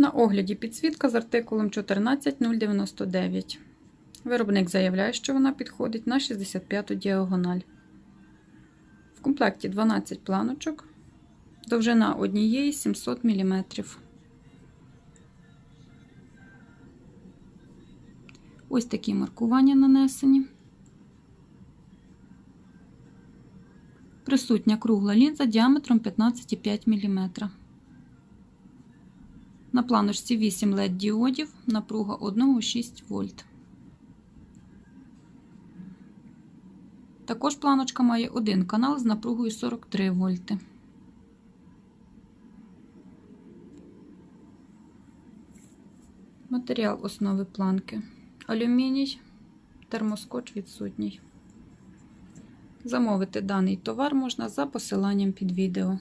На огляді підсвітка з артикулом 14099. Виробник заявляє, що вона підходить на 65 діагональ. В комплекті 12 планочок, довжина однієї 700 мм. Ось такі маркування нанесені. Присутня кругла лінза діаметром 15,5 мм. На планочці 8 LED діодів, напруга 1,6 вольт. Також планочка має один канал з напругою 43 вольти. Матеріал основи планки. Алюміній, термоскотч відсутній. Замовити даний товар можна за посиланням під відео.